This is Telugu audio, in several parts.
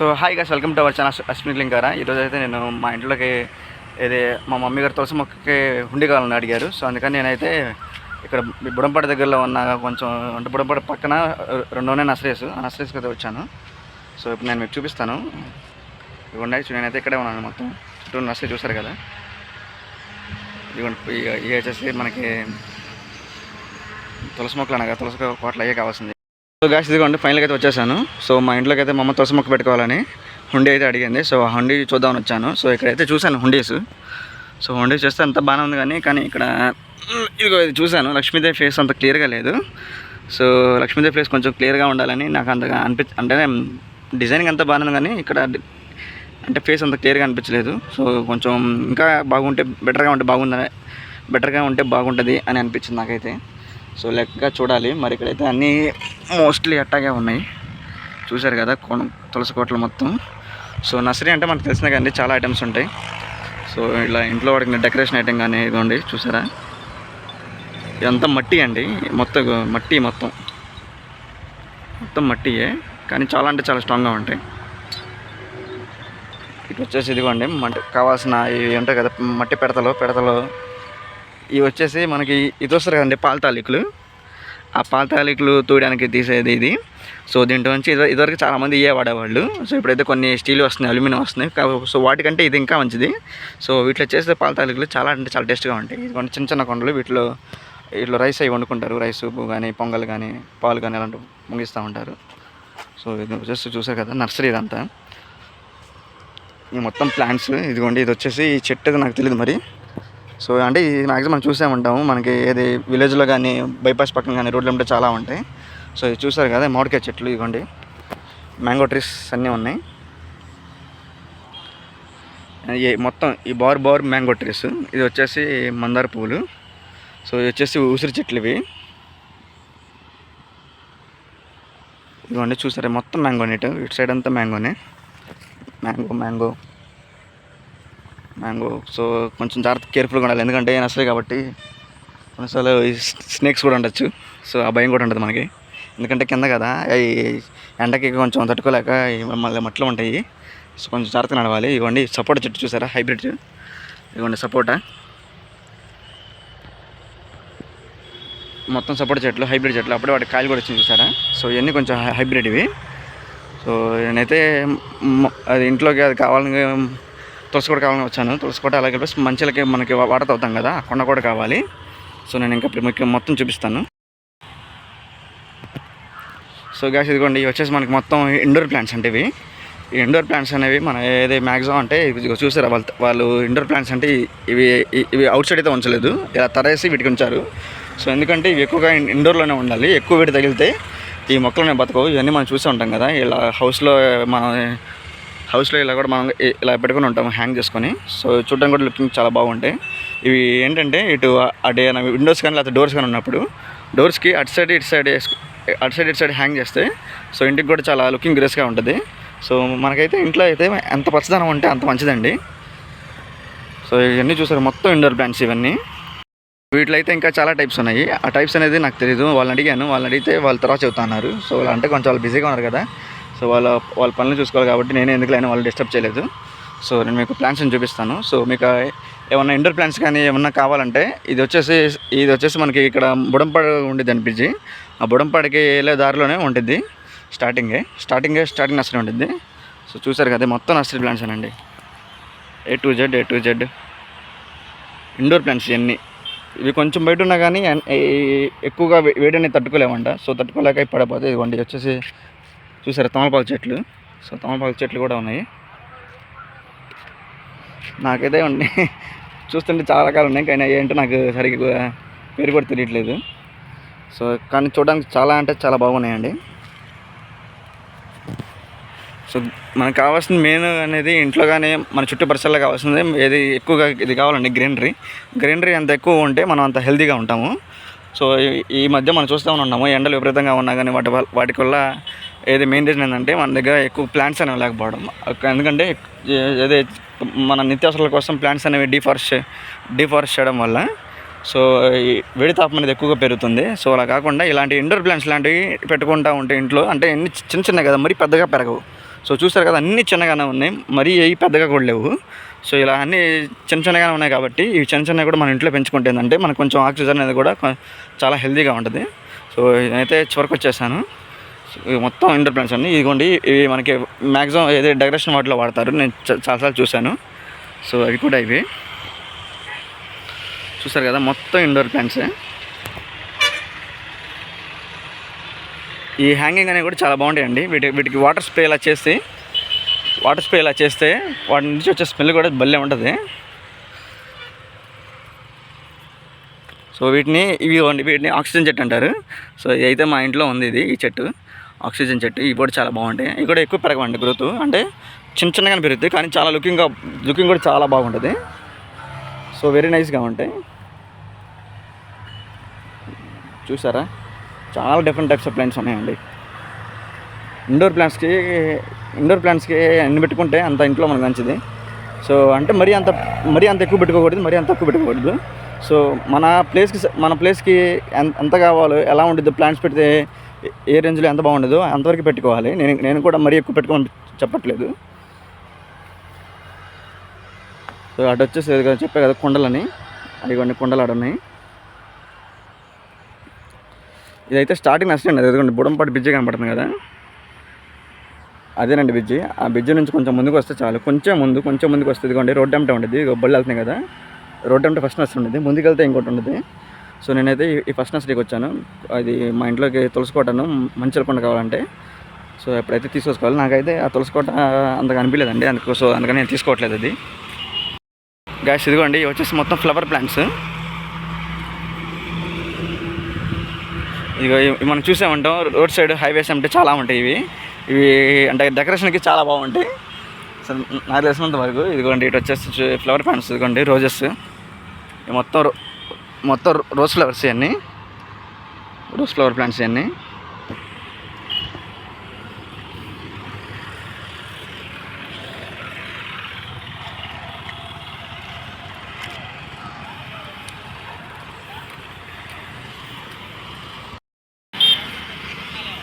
So hi guys welcome to our channel Ashwini Lingara ఈరోజు అయితే నేను మా ఇంట్లోకి ఇది మా మమ్మీ గారు తులసి మొక్కకి హుండి కావాలని అడిగారు సో అందుకని నేనైతే ఇక్కడ ఈ దగ్గరలో ఉన్న కొంచెం అంటే బుడంపాటి పక్కన రెండోనే నర్సరీస్ ఆ నర్సరీస్కి అయితే వచ్చాను సో ఇప్పుడు నేను మీకు చూపిస్తాను ఇవ్వండి నేనైతే ఇక్కడే ఉన్నాను మొత్తం చుట్టూ నర్సరీ చూసారు కదా ఇదిగోండి ఇవి ఇవి వచ్చేసి మనకి తులసి మొక్కలు అనగా తులసి కోట్ల అయ్యే కావాల్సింది సో గాస్ ఇదిగోండి ఫైనల్గా అయితే వచ్చేసాను. సో మా ఇంట్లోకి అయితే మా అమ్మ తులసి మొక్క పెట్టుకోవాలని హుండీ అయితే అడిగింది. సో ఆ హుండీ చూద్దామని వచ్చాను. సో ఇక్కడైతే చూశాను హుండీస్. సో హుండీస్ చూస్తే అంత బాగానే ఉంది కానీ కానీ ఇక్కడ ఇదిగో ఇది చూశాను. లక్ష్మీదేవి ఫేస్ అంత క్లియర్గా లేదు. సో లక్ష్మీదేవి ఫేస్ కొంచెం క్లియర్గా ఉండాలని నాకు అంతగా అనిపి అంటే డిజైనింగ్ అంతా బాగానే ఉంది కానీ ఇక్కడ అంటే ఫేస్ అంత క్లియర్గా అనిపించలేదు. సో కొంచెం ఇంకా బాగుంటే బెటర్గా ఉంటే బాగుందని బెటర్గా ఉంటే బాగుంటుంది అని అనిపించింది నాకైతే. సో లెక్క చూడాలి. మరి ఇక్కడైతే అన్నీ మోస్ట్లీ అట్టాగే ఉన్నాయి. చూశారు కదా కొన తులసి కోటలు మొత్తం. సో నర్సరీ అంటే మనకు తెలిసిన కానీ చాలా ఐటమ్స్ ఉంటాయి. సో ఇలా ఇంట్లో వాడికి డెకరేషన్ ఐటమ్ కానీ ఇదిగోండి చూసారా? ఇదంతా మట్టి అండి. మొత్తం మట్టి మొత్తం. మొత్తం మట్టియే. కానీ చాలా అంటే చాలా స్ట్రాంగ్గా ఉంటాయి. ఇటు వచ్చేసి ఇదిగోండి మట్టి కావాల్సిన ఇవి ఉంటాయి కదా మట్టి పెడతలు పెడతలు ఇవి వచ్చేసి మనకి ఇది వస్తారు కదండి పాల తాలికలు. ఆ పాల తాలికలు తూయడానికి తీసేది ఇది. సో దీంట్లో నుంచి ఇది ఇదివరకు చాలామంది ఇవే వాడేవాళ్ళు. సో ఇప్పుడైతే కొన్ని స్టీల్ వస్తున్నాయి అల్యూమినియం వస్తున్నాయి. సో వాటికంటే ఇది ఇంకా మంచిది. సో వీటిలో చేసే పాల తాలికలు చాలా అంటే చాలా టేస్ట్గా ఉంటాయి. ఇది కొన్ని చిన్న చిన్న కొండలు వీటిలో వీటిలో రైస్ అవి వండుకుంటారు. రైస్ కానీ పొంగల్ కానీ పాలు కానీ అలాంటివి ముగిస్తూ ఉంటారు. సో ఇది జస్ట్ చూసారు కదా నర్సరీ ఇదంతా. ఈ మొత్తం ప్లాంట్స్ ఇదిగోండి ఇది వచ్చేసి ఈ చెట్టు నాకు తెలియదు మరి. సో అంటే ఇది మ్యాక్సిమం మనం చూసే ఉంటాము. మనకి ఏది విలేజ్లో కానీ బైపాస్ పక్కన కానీ రోడ్లు ఉంటే చాలా ఉంటాయి. సో ఇది చూసారు కదా మామిడికాయ చెట్లు ఇదిగోండి మ్యాంగో ట్రీస్ అన్నీ ఉన్నాయి. మొత్తం ఈ బార్ బార్ మ్యాంగో ట్రీస్. ఇది వచ్చేసి మందార పువ్వులు. సో ఇది వచ్చేసి ఉసిరి చెట్లు ఇవి. ఇదిగోండి చూసారా? మొత్తం మ్యాంగోనే ఇటు ఇటు సైడ్ అంతా మ్యాంగోనే. Mango mango. మ్యాంగో. సో కొంచెం జాగ్రత్త కేర్ఫుల్గా ఉండాలి. ఎందుకంటే నర్సరీ కాబట్టి కొన్నిసార్లు స్నేక్స్ కూడా ఉండొచ్చు. సో ఆ భయం కూడా ఉండదు మనకి. ఎందుకంటే కింద కదా అవి ఎండకి కొంచెం తట్టుకోలేక మళ్ళీ మట్లు ఉంటాయి. సో కొంచెం జాగ్రత్తగా నడవాలి. ఇవ్వండి సపోటా చెట్టు చూసారా? హైబ్రిడ్. ఇవ్వండి సపోటా మొత్తం సపోర్ట్ చెట్లు హైబ్రిడ్ చెట్లు. అప్పుడే వాటి కాయలు కూడా వచ్చింది చూసారా? సో ఇవన్నీ కొంచెం హైబ్రిడ్ ఇవి. సో నేనైతే అది ఇంట్లోకి అది కావాలని తులసి కూడా కావాలని వచ్చాను. తులసికోట కూడా అలాగే ప్లస్ మంచిలకి మనకి వాటర్ అవుతాం కదా కొండ కూడా కావాలి. సో నేను ఇంకా ఇప్పుడు మీకు మొత్తం చూపిస్తాను. సో గ్యాస్ ఇదిగోండి ఇవి వచ్చేసి మనకి మొత్తం ఇండోర్ ప్లాంట్స్ అంటే ఇవి. ఈ ఇండోర్ ప్లాంట్స్ అనేవి మన ఏది మ్యాక్సిమం అంటే చూసారా వాళ్ళు వాళ్ళు ఇండోర్ ప్లాంట్స్ అంటే ఇవి ఇవి అవుట్ సైడ్ అయితే ఉంచలేదు. ఇలా తరేసి వీటికి ఉంచారు. సో ఎందుకంటే ఇవి ఎక్కువగా ఇండోర్లోనే ఉండాలి. ఎక్కువ వేడి తగిలితే ఈ మొక్కలనే బతకవు. ఇవన్నీ మనం చూసే ఉంటాం కదా ఇలా హౌస్లో మన హౌస్లో ఇలా కూడా మనం ఇలా పెట్టుకుని ఉంటాం హ్యాంగ్ చేసుకొని. సో చూడడానికి కూడా లుకింగ్ చాలా బాగుంటాయి. ఇవి ఏంటంటే ఇటు అటు విండోస్ కానీ లేకపోతే డోర్స్ కానీ ఉన్నప్పుడు డోర్స్కి అటు సైడ్ ఇటు సైడ్ అటు సైడ్ ఇటు సైడ్ హ్యాంగ్ చేస్తే సో ఇంటికి కూడా చాలా లుకింగ్ గ్రేస్గా ఉంటుంది. సో మనకైతే ఇంట్లో అయితే ఎంత పచ్చదనం ఉంటే అంత మంచిదండి. సో ఇవన్నీ చూసారు మొత్తం ఇండోర్ ప్లాంట్స్ ఇవన్నీ. వీటిలో అయితే ఇంకా చాలా టైప్స్ ఉన్నాయి. ఆ టైప్స్ అనేది నాకు తెలియదు వాళ్ళని అడిగాను. వాళ్ళని అడిగితే వాళ్ళ తర్వాత చెబుతున్నారు సో వాళ్ళు అంటే కొంచెం వాళ్ళు బిజీగా ఉన్నారు కదా. సో వాళ్ళ వాళ్ళ పనులు చూసుకోవాలి కాబట్టి నేను ఎందుకు అయినా వాళ్ళు డిస్టర్బ్ చేయలేదు. సో నేను మీకు ప్లాన్స్ అని చూపిస్తాను. సో మీకు ఏమన్నా ఇండోర్ ప్లాన్స్ కానీ ఏమన్నా కావాలంటే ఇది వచ్చేసి ఇది వచ్చేసి మనకి ఇక్కడ బుడంపాడు ఉండేది అనిపించి ఆ బుడంపాడికి వెళ్ళే దారిలోనే ఉంటుంది స్టార్టింగే స్టార్టింగే స్టార్టింగ్ నర్సరీ ఉంటుంది సో చూసారు కదా మొత్తం నర్సరీ ప్లాంట్స్ అండి A to Z A to Z indoor plants ఇవన్నీ ఇవి కొంచెం బయట ఉన్నా కానీ ఎక్కువగా వేడిని తట్టుకోలేమంట. సో తట్టుకోలేక పడపోతే ఇదిగోండి వచ్చేసి చూసారా తమలపాకు చెట్లు? సో తమలపాకు చెట్లు కూడా ఉన్నాయి. నాకైతే ఉండి చూస్తుంటే చాలా రకాలు ఉన్నాయి కానీ ఏంటో నాకు సరిగ్గా పేరు కూడా తెలియట్లేదు. సో కానీ చూడడానికి చాలా అంటే చాలా బాగున్నాయండి. సో మనకు కావాల్సిన మెయిన్ అనేది ఇంట్లో కానీ మన చుట్టూ పరిసరాల్లో కావాల్సింది. ఏది ఎక్కువగా ఇది కావాలండి గ్రీనరీ. గ్రీనరీ అంత ఎక్కువ ఉంటే మనం అంత హెల్తీగా ఉంటాము. సో ఈ- ఈ మధ్య మనం చూస్తూ ఉన్నాము ఎండలు విపరీతంగా ఉన్నా కానీ వాటి వాటి వల్ల ఏది మెయిన్ రీజన్ ఏంటంటే మన దగ్గర ఎక్కువ ప్లాంట్స్ అనేవి లేకపోవడం. ఎందుకంటే ఏదే మన నిత్యావసరాల కోసం ప్లాంట్స్ అనేవి డిఫారెస్ట్ డిఫారెస్ట్ చేయడం వల్ల సో ఈ వేడి తాపం అనేది ఎక్కువగా పెరుగుతుంది. సో అలా కాకుండా ఇలాంటి ఇండోర్ ప్లాంట్స్ లాంటివి పెట్టుకుంటూ ఉంటే ఇంట్లో అంటే ఎన్ని చిన్న చిన్న కదా మరీ పెద్దగా పెరగవు. సో చూస్తారు కదా అన్నీ చిన్నగానే ఉన్నాయి మరీ ఏ పెద్దగా కూడా లేవు. సో ఇలా అన్ని చిన్న చిన్నగానే ఉన్నాయి కాబట్టి ఇవి చిన్న చిన్నవి కూడా మన ఇంట్లో పెంచుకుంటే ఏంటంటే మనకు కొంచెం ఆక్సిజన్ అనేది కూడా చాలా హెల్తీగా ఉంటుంది. సో నేనైతే చివరికి వచ్చేసాను. మొత్తం ఇండోర్ ప్లాంట్స్ అండి ఇదిగోండి ఇవి మనకి మ్యాక్సిమం ఏదైతే డెకరేషన్ వాటిలో వాడతారు. నేను చాలాసార్లు చూశాను. సో అవి కూడా ఇవి. చూస్తారు కదా మొత్తం ఇండోర్ ప్లాంట్సే. ఈ హ్యాంగింగ్ అనేవి కూడా చాలా బాగుంటాయండి. వీటి వీటికి వాటర్ స్ప్రే ఇలా చేసి వాటర్ స్ప్రే ఇలా చేస్తే వాటి నుంచి వచ్చే స్మెల్ కూడా భలే ఉంటుంది. సో వీటిని ఇవి ఇవ్వండి వీటిని ఆక్సిజన్ చెట్టు అంటారు. సో ఇది అయితే మా ఇంట్లో ఉంది ఇది ఈ చెట్టు. ఆక్సిజన్ చెట్టు ఇవి కూడా చాలా బాగుంటాయి. ఇవి కూడా ఎక్కువ పెరగవండి గ్రోత్. అంటే చిన్న చిన్నగానే పెరుగుతాయి కానీ చాలా లుకింగ్గా లుకింగ్ కూడా చాలా బాగుంటుంది. సో వెరీ నైస్గా ఉంటాయి. చూసారా? చాలా డిఫరెంట్ టైప్స్ ఆఫ్ ప్లాంట్స్ ఉన్నాయండి. ఇండోర్ ప్లాంట్స్కి ఇండోర్ ప్లాంట్స్కి ఎన్ని పెట్టుకుంటే అంత ఇంట్లో మనకు మంచిది. సో అంటే మరీ అంత మరీ అంత ఎక్కువ పెట్టుకోకూడదు మరీ అంత తక్కువ పెట్టుకోకూడదు. సో మన ప్లేస్కి మన ప్లేస్కి ఎంత ఎంత కావాలో ఎలా ఉంటుంది ప్లాంట్స్ పెడితే ఏ- రేంజ్లో ఎంత బాగుండదో అంతవరకు పెట్టుకోవాలి. నేను నేను కూడా మరీ ఎక్కువ పెట్టుకోమని చెప్పట్లేదు. సో అటు వచ్చేసి కదా చెప్పే కదా కుండలని. అవి కొన్ని కుండలు ఆడున్నాయి ఇదైతే స్టార్టింగ్ నష్టండి అండి. బుడంపాటి బిజ్జి కనపడుతుంది కదా. అదేనండి బ్రిడ్జి. ఆ బ్రిడ్జి నుంచి కొంచెం ముందుకు వస్తే చాలు. కొంచెం ముందు కొంచెం ముందుకు వస్తే ఇదిగోండి రోడ్ అంటే ఉండేది. బళ్ళు వెళ్తున్నాయి కదా. రోడ్ అంటే ఫస్ట్ నష్టం ఉండేది. ముందుకు వెళ్తే ఇంకోటి ఉండేది. సో నేనైతే ఈ- ఫస్ట్ నర్సరీకి వచ్చాను. అది మా ఇంట్లోకి తులసికోటను మంచిల కొండ కావాలంటే. సో ఎప్పుడైతే తీసుకొచ్చుకోవాలి నాకైతే ఆ తులసికోట అంతగా అనిపించలేదండి. అందుకు సో అందుకని నేను తీసుకోవట్లేదు అది. గ్యాస్ ఇదిగోండి వచ్చేసి మొత్తం ఫ్లవర్ ప్లాంట్స్. ఇదిగో ఇవి మనం చూసామంటాం రోడ్ సైడ్ హైవేస్ అంటే చాలా ఉంటాయి ఇవి. ఇవి అంటే డెకరేషన్కి చాలా బాగుంటాయి. అసలు నాకు తెలిసినంత వరకు ఇదిగోండి ఇటు వచ్చేసి ఫ్లవర్ ప్లాంట్స్ ఇదిగోండి రోజెస్. ఇవి మొత్తం రో- మొత్తం రోజ్ ఫ్లవర్స్ ఇవన్నీ. రోజ్ ఫ్లవర్ ప్లాంట్స్ ఇవన్నీ.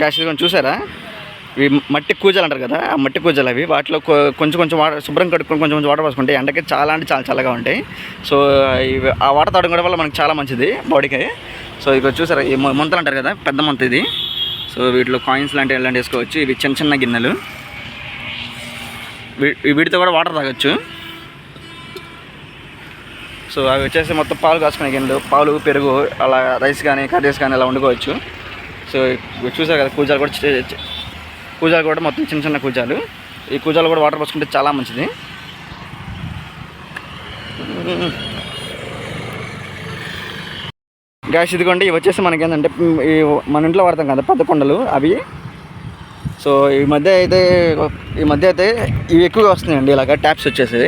గ్యాస్ ఇదిగోండి చూసారా? ఇవి మట్టి కూజలు అంటారు కదా ఆ మట్టి కూజలు అవి వాటిలో కొంచెం కొంచెం వాటర్ శుభ్రం కడుక్కొని కొంచెం కొంచెం వాటర్ పోసుకుంటే ఎండకి చాలా అంటే చాలా చల్లగా ఉంటాయి. సో ఇవి ఆ వాటర్ తాగడం కూడా వల్ల మనకి చాలా మంచిది బాడీకి. సో ఇక్కడ చూసారా ఈ ముంతలు అంటారు కదా పెద్ద ముంత ఇది. సో వీటిలో కాయిన్స్ లాంటివి ఇలాంటివి వేసుకోవచ్చు. ఇవి చిన్న చిన్న గిన్నెలు. వీ- వీటితో కూడా వాటర్ తాగొచ్చు. సో అవి వచ్చేసి మొత్తం పాలు కాసుకునే గిన్నెలు పాలు పెరుగు అలా రైస్ కానీ కర్రీస్ కానీ అలా వండుకోవచ్చు. సో ఇవి చూసారు కదా కూజాలు కూడా కూజాలు కూడా మొత్తం చిన్న చిన్న కూజాలు ఈ కూజాలు కూడా వాటర్ పోసుకుంటే చాలా మంచిది. గ్యాస్ ఇదిగోండి ఇవి వచ్చేసి మనకి ఏంటంటే ఈ మన ఇంట్లో వాడతాం కదా పెద్ద కొండలు అవి. సో ఈ మధ్య అయితే ఈ మధ్య అయితే ఇవి ఎక్కువగా వస్తున్నాయండి ఇలాగ ట్యాప్స్ వచ్చేసి.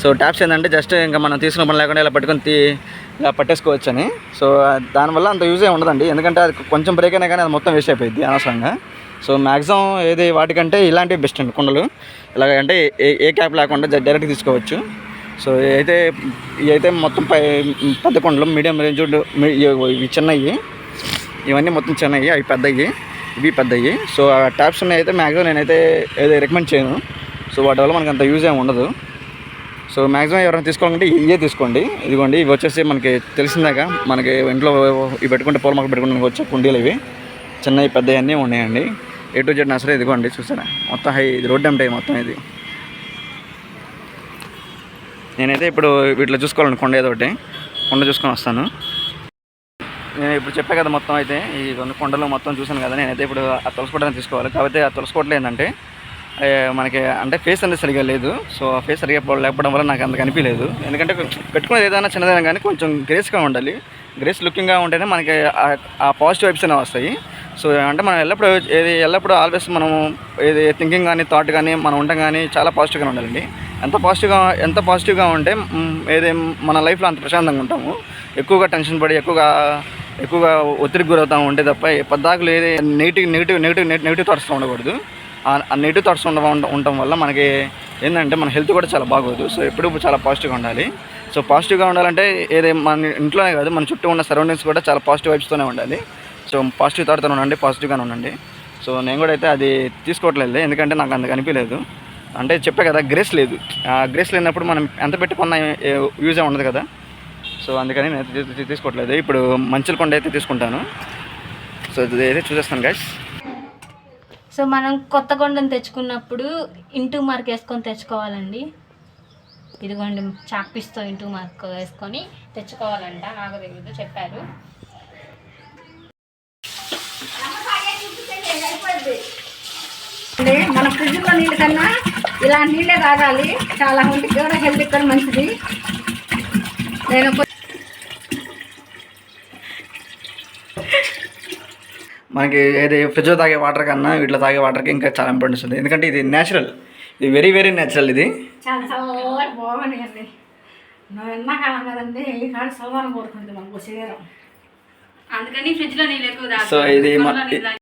సో ట్యాప్స్ ఏంటంటే జస్ట్ ఇంకా మనం తీసుకున్న పని లేకుండా ఇలా పట్టుకొని తీ ఇలా పట్టేసుకోవచ్చు అని సో దానివల్ల అంత యూజ్ ఏమి ఉండదండి. ఎందుకంటే అది కొంచెం బ్రేక్ అయినా కానీ అది మొత్తం వేస్ట్ అయిపోయింది అనవసరంగా. సో మ్యాక్సిమం ఏది వాటికంటే ఇలాంటివి బెస్ట్ అండి కుండలు. ఇలాగ అంటే ఏ ఏ క్యాప్ లేకుండా డైరెక్ట్ తీసుకోవచ్చు. సో అయితే ఇవి అయితే మొత్తం పై పెద్ద కొండలు మీడియం రేంజ్ ఇవి చిన్నవి ఇవన్నీ మొత్తం చిన్నవి అవి పెద్దవి ఇవి పెద్దవి సో ఆ ట్యాప్స్ ఉన్నాయి అయితే మ్యాక్సిమం నేనైతే ఏదో రికమెండ్ చేయను. సో వాటి వల్ల మనకు అంత యూజ్ ఏమి ఉండదు. సో మ్యాక్సిమం ఎవరైనా తీసుకోవాలంటే ఇవే తీసుకోండి. ఇదిగోండి ఇవి వచ్చేసి మనకి తెలిసిందాక మనకి ఇంట్లో ఇవి పెట్టుకుంటే పూల మొక్కలు పెట్టుకుంటే వచ్చే కుండీలు ఇవి. చిన్నవి పెద్దవి అన్నీ ఉన్నాయండి. ఏ టు జెడ్ నర్సరీ ఇదిగోండి చూసారా? మొత్తం హై ఇది రోడ్ అంటే మొత్తం ఇది. నేనైతే ఇప్పుడు వీటిలో చూసుకోవాలండి కొండ ఏదో ఒకటి కొండ చూసుకొని వస్తాను. నేను ఇప్పుడు చెప్పా కదా మొత్తం అయితే ఈ రెండు కొండలు మొత్తం చూశాను కదా నేనైతే ఇప్పుడు ఆ తులసికోటని తీసుకోవాలి. కాకపోతే ఆ తులసికోటలో ఏంటంటే మనకి అంటే ఫేస్ అనేది సరిగా లేదు. సో ఆ ఫేస్ సరిగా లేకపోవడం వల్ల నాకు అంత కనిపించలేదు ఎందుకంటే పెట్టుకునేది ఏదైనా చిన్నదైనా కానీ కొంచెం గ్రేస్గా ఉండాలి. గ్రేస్ లుకింగ్గా ఉంటేనే మనకి ఆ- ఆ పాజిటివ్ వైబ్స్ అనేవి వస్తాయి. సో అంటే మనం ఎల్లప్పుడూ ఏది ఎల్లప్పుడూ ఆల్వేస్ మనం ఏది థింకింగ్ కానీ థాట్ కానీ మనం ఉండడం కానీ చాలా పాజిటివ్గా ఉండాలండి. ఎంత పాజిటివ్గా ఎంత పాజిటివ్గా ఉంటే ఏది మన లైఫ్లో అంత ప్రశాంతంగా ఉంటాము. ఎక్కువగా టెన్షన్ పడి ఎక్కువగా ఎక్కువగా ఒత్తిడికి గురవుతూ ఉంటే తప్ప పద్దాకులు ఏది నెగిటివ్ నెగిటివ్ నెగిటివ్ నెగిటివ్ థాట్స్లో ఉండకూడదు. ఆ- నెగిటివ్ థాట్స్ ఉండడం ఉండటం వల్ల మనకి ఏంటంటే మన హెల్త్ కూడా చాలా బాగోదు. సో ఎప్పుడు చాలా పాజిటివ్గా ఉండాలి. సో పాజిటివ్గా ఉండాలంటే ఏదే మన ఇంట్లోనే కాదు మన చుట్టూ ఉన్న సరౌండింగ్స్ కూడా చాలా పాజిటివ్ వైబ్స్తోనే ఉండాలి. సో పాజిటివ్ థాట్తో ఉండండి పాజిటివ్గానే ఉండండి. సో నేను కూడా అయితే అది తీసుకోవట్లేదు ఎందుకంటే నాకు అంత కనిపించలేదు. అంటే చెప్పే కదా గ్రేస్ లేదు. ఆ గ్రేస్ లేనప్పుడు మనం ఎంత పెట్టుకున్న యూజ్ ఉండదు కదా. సో అందుకని నేను అయితే తీసుకోవట్లేదు. ఇప్పుడు మంచుల కొండ అయితే తీసుకుంటాను. సో ఇది అయితే చూసేస్తాను గాయస్ సో మనం కొత్త కొండను తెచ్చుకున్నప్పుడు ఇంటూ మార్క్ వేసుకొని తెచ్చుకోవాలండి. ఇదిగోండి చాక్ పీస్తో ఇంటూ మార్క్ వేసుకొని తెచ్చుకోవాలంట. నాకు తెలియదు చెప్పారు. అంటే మన ఫ్రిడ్జ్లో నీళ్ళ కన్నా ఇలా నీళ్ళే తాగాలి. చాలా ఒంటికి కూడా హెల్త్ కూడా మంచిది. నేను మనకి ఏది ఫ్రిడ్జ్లో తాగే వాటర్ కన్నా వీటిలో తాగే వాటర్కి ఇంకా చాలా ఇంపార్టెన్స్ ఉంది ఎందుకంటే ఇది న్యాచురల్ ఇది వెరీ వెరీ న్యాచురల్ ఇది. చాలా బాగున్నాయండి. నువ్వు ఎండాకాలం కదండి ఈ కాడ చల్లగా కోరుకుంది మనకు శరీరం. అందుకని ఫ్రిడ్జ్లో నీళ్ళు ఎక్కువ సో ఇది